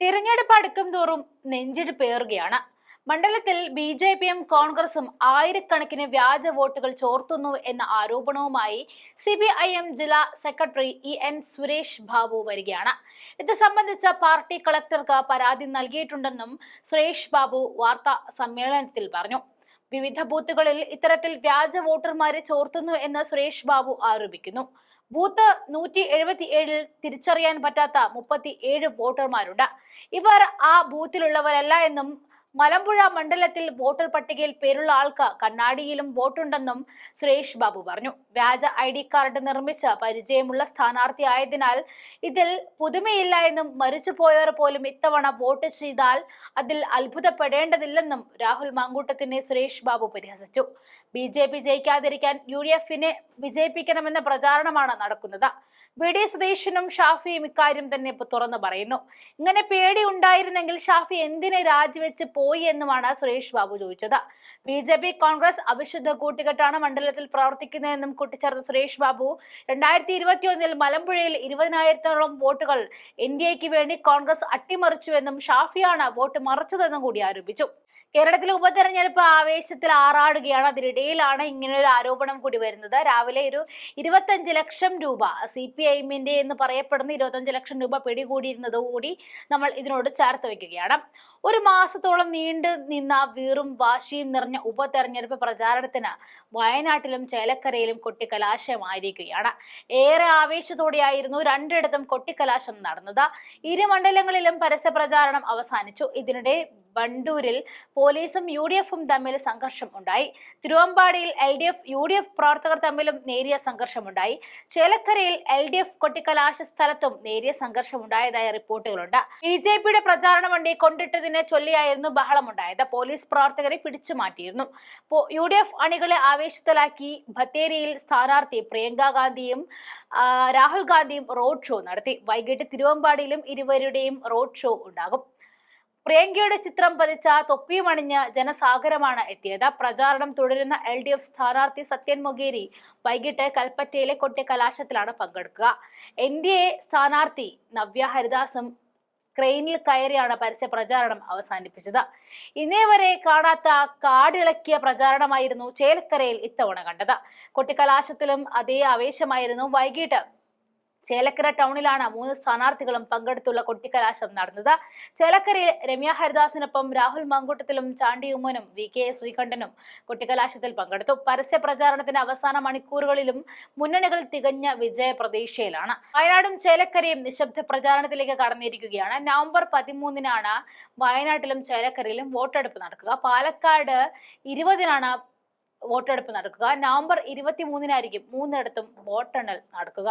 തിരഞ്ഞെടുപ്പ് അടുക്കും തോറും നെഞ്ചിടിപ്പേറുകയാണ് മണ്ഡലത്തിൽ ബി ജെ പിയും കോൺഗ്രസും ആയിരക്കണക്കിന് വ്യാജ വോട്ടുകൾ ചോർത്തുന്നു എന്ന ആരോപണവുമായി സി ബി ഐ എം ജില്ലാ secretary E N Suresh Babu വരികയാണ്. ഇത് സംബന്ധിച്ച പാർട്ടി കളക്ടർക്ക് പരാതി നൽകിയിട്ടുണ്ടെന്നും സുരേഷ് ബാബു വാർത്താ സമ്മേളനത്തിൽ പറഞ്ഞു. വിവിധ ബൂത്തുകളിൽ ഇത്തരത്തിൽ വ്യാജ വോട്ടർമാരെ ചോർത്തുന്നു എന്ന് സുരേഷ് ബാബു ആരോപിക്കുന്നു. ബൂത്ത് നൂറ്റി എഴുപത്തി ഏഴിൽ തിരിച്ചറിയാൻ പറ്റാത്ത മുപ്പത്തി ഏഴ് വോട്ടർമാരുണ്ട്. ഇവർ ആ ബൂത്തിലുള്ളവരല്ല എന്നും മലമ്പുഴ മണ്ഡലത്തിൽ വോട്ടർ പട്ടികയിൽ പേരുള്ള ആൾക്ക് കണ്ണാടിയിലും വോട്ടുണ്ടെന്നും സുരേഷ് ബാബു പറഞ്ഞു. വ്യാജ ഐ ഡി കാർഡ് നിർമ്മിച്ച് പരിചയമുള്ള സ്ഥാനാർത്ഥി ആയതിനാൽ ഇതിൽ പുതുമയില്ല എന്നും മരിച്ചുപോയവർ പോലും ഇത്തവണ വോട്ട് ചെയ്താൽ അതിൽ അത്ഭുതപ്പെടേണ്ടതില്ലെന്നും രാഹുൽ മാങ്കൂട്ടത്തിനെ സുരേഷ് ബാബു പരിഹസിച്ചു. ബി ജെ പി ജയിക്കാതിരിക്കാൻ യു ഡി എഫിനെ വിജയിപ്പിക്കണമെന്ന പ്രചാരണമാണ് നടക്കുന്നത്. വി ഡി സതീശനും ഷാഫിയും ഇക്കാര്യം തന്നെ തുറന്നു പറയുന്നു. ഇങ്ങനെ പേടി ഉണ്ടായിരുന്നെങ്കിൽ ഷാഫി എന്തിനെ രാജിവെച്ച് പോയി എന്നുമാണ് സുരേഷ് ബാബു ചോദിച്ചത്. ബി ജെ പി കോൺഗ്രസ് അവിശുദ്ധ കൂട്ടുകെട്ടാണ് മണ്ഡലത്തിൽ പ്രവർത്തിക്കുന്നതെന്നും കൂട്ടിച്ചേർത്ത സുരേഷ് ബാബു രണ്ടായിരത്തി ഇരുപത്തിയൊന്നിൽ മലമ്പുഴയിൽ ഇരുപതിനായിരത്തോളം വോട്ടുകൾ എൻ ഡി എക്ക് വേണ്ടി കോൺഗ്രസ് അട്ടിമറിച്ചുവെന്നും ഷാഫിയാണ് വോട്ട് മറിച്ചതെന്നും കൂടി ആരോപിച്ചു. കേരളത്തിലെ ഉപതെരഞ്ഞെടുപ്പ് ആവേശത്തിൽ ആറാടുകയാണ്. അതിനിടയിലാണ് ഇങ്ങനെ ഒരു ആരോപണം കൂടി വരുന്നത്. രാവിലെ ഒരു ഇരുപത്തഞ്ച് ലക്ഷം രൂപ സി പി ഐഎമ്മിന്റെ എന്ന് പറയപ്പെടുന്ന ഇരുപത്തഞ്ച് ലക്ഷം രൂപ പിടികൂടിയിരുന്നത് കൂടി നമ്മൾ ഇതിനോട് ചേർത്ത് വെക്കുകയാണ് ഒരു മാസത്തോളം നീണ്ടു നിന്ന വീറും വാശിയും നിറഞ്ഞ ഉപതെരഞ്ഞെടുപ്പ് പ്രചാരണത്തിന് വയനാട്ടിലും ചേലക്കരയിലും കൊട്ടിക്കലാശമായിരിക്കുകയാണ്. ഏറെ ആവേശത്തോടെയായിരുന്നു രണ്ടിടത്തും കൊട്ടിക്കലാശം നടന്നത്. ഇരു മണ്ഡലങ്ങളിലും പരസ്യ പ്രചാരണം അവസാനിച്ചു. ഇതിനിടെ വണ്ടൂരിൽ പോലീസും യു ഡി എഫും തമ്മിൽ സംഘർഷം ഉണ്ടായി. തിരുവമ്പാടിയിൽ L D F U D F പ്രവർത്തകർ തമ്മിലും നേരിയ സംഘർഷമുണ്ടായി. ചേലക്കരയിൽ എൽ ഡി എഫ് കൊട്ടിക്കലാശ സ്ഥലത്തും നേരിയ സംഘർഷമുണ്ടായതായി റിപ്പോർട്ടുകളുണ്ട്. ബി ജെ പിയുടെ പ്രചാരണ വണ്ടി കൊണ്ടിട്ടതിനെ ചൊല്ലിയായിരുന്നു ബഹളമുണ്ടായത്. പോലീസ് പ്രവർത്തകരെ പിടിച്ചു മാറ്റിയിരുന്നു. യു ഡി എഫ് അണികളെ ആവേശത്തിലാക്കി ബത്തേരിയിൽ സ്ഥാനാർത്ഥി പ്രിയങ്ക ഗാന്ധിയും രാഹുൽ ഗാന്ധിയും റോഡ് ഷോ നടത്തി. വൈകിട്ട് തിരുവമ്പാടിയിലും ഇരുവരുടെയും റോഡ് ഷോ ഉണ്ടാകും. പ്രിയങ്കയുടെ ചിത്രം പതിച്ച തൊപ്പിയുമണിഞ്ഞ് ജനസാഗരമാണ് എത്തിയത്. പ്രചാരണം തുടരുന്ന എൽ ഡി എഫ് സ്ഥാനാർത്ഥി സത്യൻ മൊഗേരി വൈകിട്ട് കൽപ്പറ്റയിലെ കൊട്ടിക്കലാശത്തിലാണ് പങ്കെടുക്കുക. എൻ ഡി എ സ്ഥാനാർത്ഥി നവ്യ ഹരിദാസും ക്രെയിനിൽ കയറിയാണ് പരസ്യ പ്രചാരണം അവസാനിപ്പിച്ചത്. ഇന്നേ വരെ കാണാത്ത കാടിളക്കിയ പ്രചാരണമായിരുന്നു ചേലക്കരയിൽ ഇത്തവണ കണ്ടത്. കൊട്ടിക്കലാശത്തിലും അതേ ആവേശമായിരുന്നു വൈകിട്ട് ചേലക്കര ടൗണിലാണ് മൂന്ന് സ്ഥാനാർത്ഥികളും പങ്കെടുത്തുള്ള കൊട്ടിക്കലാശം നടന്നത്. ചേലക്കരയിൽ രമ്യ ഹരിദാസിനൊപ്പം രാഹുൽ മങ്കൂട്ടത്തിലും ചാണ്ടി ഉമ്മനും വി കെ ശ്രീകണ്ഠനും കൊട്ടിക്കലാശത്തിൽ പങ്കെടുത്തു. പരസ്യ പ്രചാരണത്തിന്റെ അവസാന മണിക്കൂറുകളിലും മുന്നണികൾ തികഞ്ഞ വിജയ പ്രതീക്ഷയിലാണ്. വയനാടും ചേലക്കരയും നിശബ്ദ പ്രചാരണത്തിലേക്ക് കടന്നിരിക്കുകയാണ്. നവംബർ പതിമൂന്നിനാണ് വയനാട്ടിലും ചേലക്കരയിലും വോട്ടെടുപ്പ് നടക്കുക. പാലക്കാട് ഇരുപതിനാണ് വോട്ടെടുപ്പ് നടക്കുക. നവംബർ ഇരുപത്തി മൂന്നിനായിരിക്കും മൂന്നിടത്തും വോട്ടെണ്ണൽ നടക്കുക.